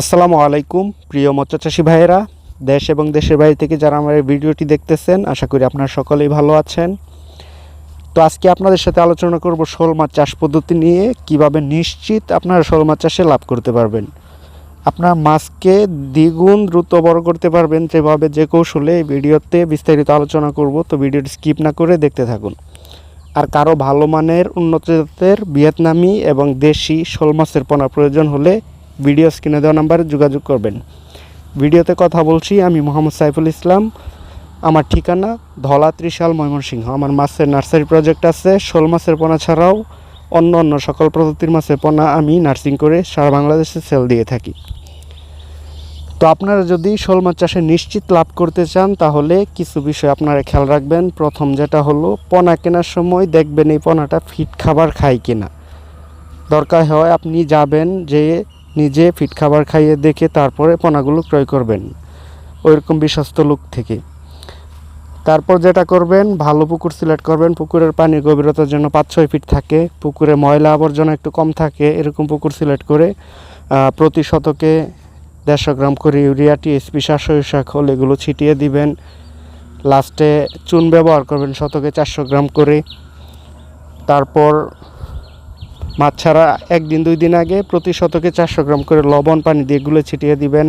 আসসালামু আলাইকুম, প্রিয় মৎস্য চাষী ভাইয়েরা। দেশ এবং দেশের বাইরে থেকে যারা আমার এই ভিডিওটি দেখতেছেন, আশা করি আপনারা সকলেই ভালো আছেন। তো আজকে আপনাদের সাথে আলোচনা করব শোল মাছ চাষ পদ্ধতি নিয়ে, কীভাবে নিশ্চিত আপনারা শোল মাছ চাষে লাভ করতে পারবেন। আপনার মাছকে দ্বিগুণ দ্রুত বড় করতে পারবেন যেভাবে যে কৌশলে এই ভিডিওতে বিস্তারিত আলোচনা করব, তো ভিডিওটি স্কিপ না করে দেখতে থাকুন। আর কারও ভালো মানের, উন্নত জাতের ভিয়েতনামি এবং দেশি শোল মাছের পোনা প্রয়োজন হলে ভিডিও স্ক্রিনে দেওয়া নাম্বারে যোগাযোগ করবেন। ভিডিওতে কথা বলছি, আমি মোহাম্মদ সাইফুল ইসলাম। আমার ঠিকানা ধলা ত্রিশাল ময়মনসিংহ। আমার মাছের নার্সারি প্রজেক্ট আছে, শোল মাছের পোনা ছাড়াও অন্য অন্য সকল প্রজাতির মাছের পোনা আমি নার্সিং করে সারা বাংলাদেশে সেল দিয়ে থাকি। তো আপনারা যদি শোল মাছ চাষে নিশ্চিত লাভ করতে চান, তাহলে কিছু বিষয় আপনারা খেয়াল রাখবেন। প্রথম যেটা হলো, পোনা কেনার সময় দেখবেন এই পোনাটা ফিট খাবার খায় কিনা। দরকার হয় আপনি যাবেন যে নিজে ফিট খাবার খাইয়ে দেখে তারপরে পোনাগুলো ক্রয় করবেন। ওইরকম বিশ্বস্ত লোক থেকে। তারপর যেটা করবেন, ভালো পুকুর সিলেক্ট করবেন। পুকুরের পানির গভীরতার জন্য পাঁচ ছয় ফিট থাকে। পুকুরে ময়লা আবর্জনা একটু কম থাকে। এরকম পুকুর সিলেক্ট করে প্রতি শতকে দেড়শো গ্রাম করে ইউরিয়া, টিএসপি সাতশো শাখল এগুলো ছিটিয়ে দিবেন। লাস্টে চুন ব্যবহার করবেন শতকে চারশো গ্রাম করে। তারপর মাছ ছাড়া একদিন, দুই দিন আগে প্রতি শতকে চারশো গ্রাম করে লবণ পানি দিয়ে এগুলো ছিটিয়ে দিবেন।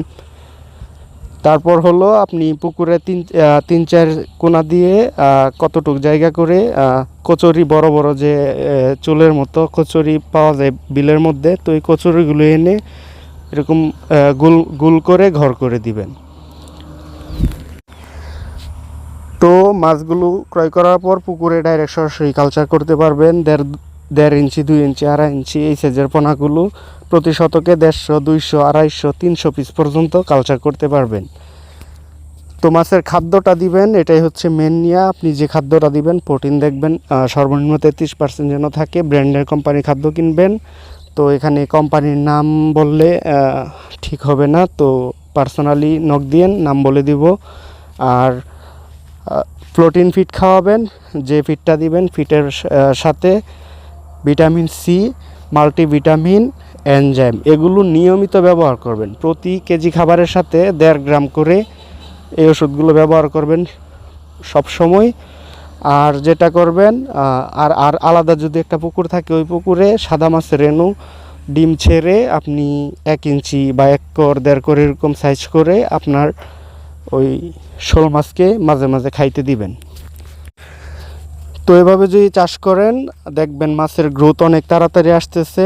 তারপর হলো আপনি পুকুরে তিন তিন, চার কোনা দিয়ে কতটুক জায়গা করে কচুরি, বড় বড় যে চুলের মতো কচুরি পাওয়া যায় বিলের মধ্যে, তো এই কচুরিগুলো এনে এরকম গুল গোল গোল করে ঘর করে দিবেন। তো মাছগুলো ক্রয় করার পর পুকুরে ডাইরেক্ট সরাসরি কালচার করতে পারবেন। দেড় দেড় ইঞ্চি, দুই ইঞ্চি, আড়াই ইঞ্চি এই সাইজের পোনাগুলো প্রতি শতকে দেড়শো, দুইশো, আড়াইশো, তিনশো পিস পর্যন্ত কালচার করতে পারবেন। তো মাছের খাদ্যটা দিবেন, এটাই হচ্ছে মেন নিয়া। আপনি যে খাদ্যটা দিবেন প্রোটিন দেখবেন সর্বনিম্ন তেত্রিশ পার্সেন্ট যেন থাকে। ব্র্যান্ডের কোম্পানির খাদ্য কিনবেন। তো এখানে কোম্পানির নাম বললে ঠিক হবে না। তো পার্সোনালি নক দিয়েন, নাম বলে দিব। আর প্রোটিন ফিট খাওয়াবেন। যে ফিটটা দিবেন ফিটের সাথে ভিটামিন সি মাল্টিভিটামিন, এনজাইম, এগুলো নিয়মিত ব্যবহার করবেন। প্রতি কেজি খাবারের সাথে দেড় গ্রাম করে এই ওষুধগুলো ব্যবহার করবেন সব সময় আর যেটা করবেন আর আর আলাদা যদি একটা পুকুর থাকে, ওই পুকুরে সাদা মাছের রেণু, ডিম ছেড়ে আপনি এক ইঞ্চি বা এক কর, দেড় কর এরকম সাইজ করে আপনার ওই শোল মাছকে মাঝে মাঝে খাইতে দিবেন। তো এভাবে যদি চাষ করেন, দেখবেন মাছের গ্রোথ অনেক তাড়াতাড়ি আসতেছে,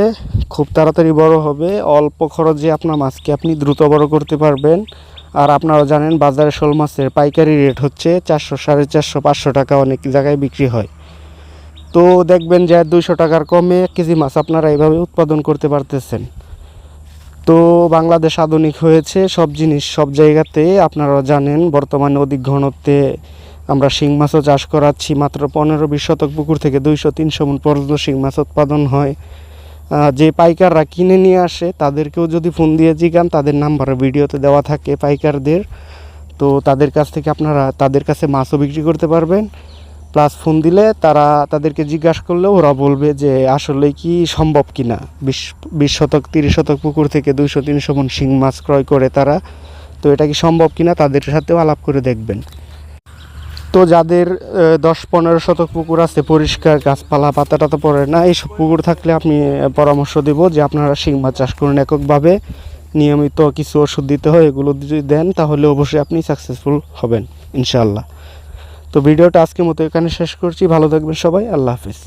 খুব তাড়াতাড়ি বড় হবে। অল্প খরচে আপনার মাছকে আপনি দ্রুত বড় করতে পারবেন। আর আপনারা জানেন, বাজারে শোল মাছের পাইকারি রেট হচ্ছে চারশো সাড়ে চারশো, পাঁচশো টাকা অনেক জায়গায় বিক্রি হয়। তো দেখবেন যে দুইশো টাকার কমে এক কেজি মাছ আপনারা এইভাবে উৎপাদন করতে পারতেছেন। তো বাংলাদেশ আধুনিক হয়েছে, সব জিনিস সব জায়গাতে। আপনারা জানেন, বর্তমানে অধিক ঘনত্বে আমরা শিং মাছও চাষ করাচ্ছি, মাত্র পনেরো বিশ শতক পুকুর থেকে দুইশো, তিনশো মন পর্যন্ত শিং মাছ উৎপাদন হয়। যে পাইকাররা কিনে নিয়ে আসে, তাদেরকেও যদি ফোন দিয়ে জিগান, তাদের নাম্বারে ভিডিওতে দেওয়া থাকে পাইকারদের। তো তাদের কাছ থেকে আপনারা তাদের কাছে মাছও বিক্রি করতে পারবেন। প্লাস ফোন দিলে তারা তাদেরকে জিজ্ঞাসা করলে ওরা বলবে যে, আসলে কি সম্ভব কিনা? বিশ বিশ শতক, তিরিশ শতক পুকুর থেকে দুইশো, তিনশো মন শিং মাছ ক্রয় করে তারা। তো এটা কি সম্ভব কিনা, তাদের সাথেও আলাপ করে দেখবেন। তো যাদের দশ পনেরো শতক পুকুর আছে, পরিষ্কার গাছপালা পাতাটা তো পড়ে না, এইসব পুকুর থাকলে আমি পরামর্শ দেব যে আপনারা শিং মাছ চাষ করুন এককভাবে। নিয়মিত কিছু ওষুধ দিতে হয়, এগুলো যদি দেন, তাহলে অবশ্যই আপনি সাকসেসফুল হবেন ইনশাল্লাহ তো ভিডিওটা আজকের মতো এখানে শেষ করছি, ভালো থাকবেন সবাই, আল্লাহ হাফিজ।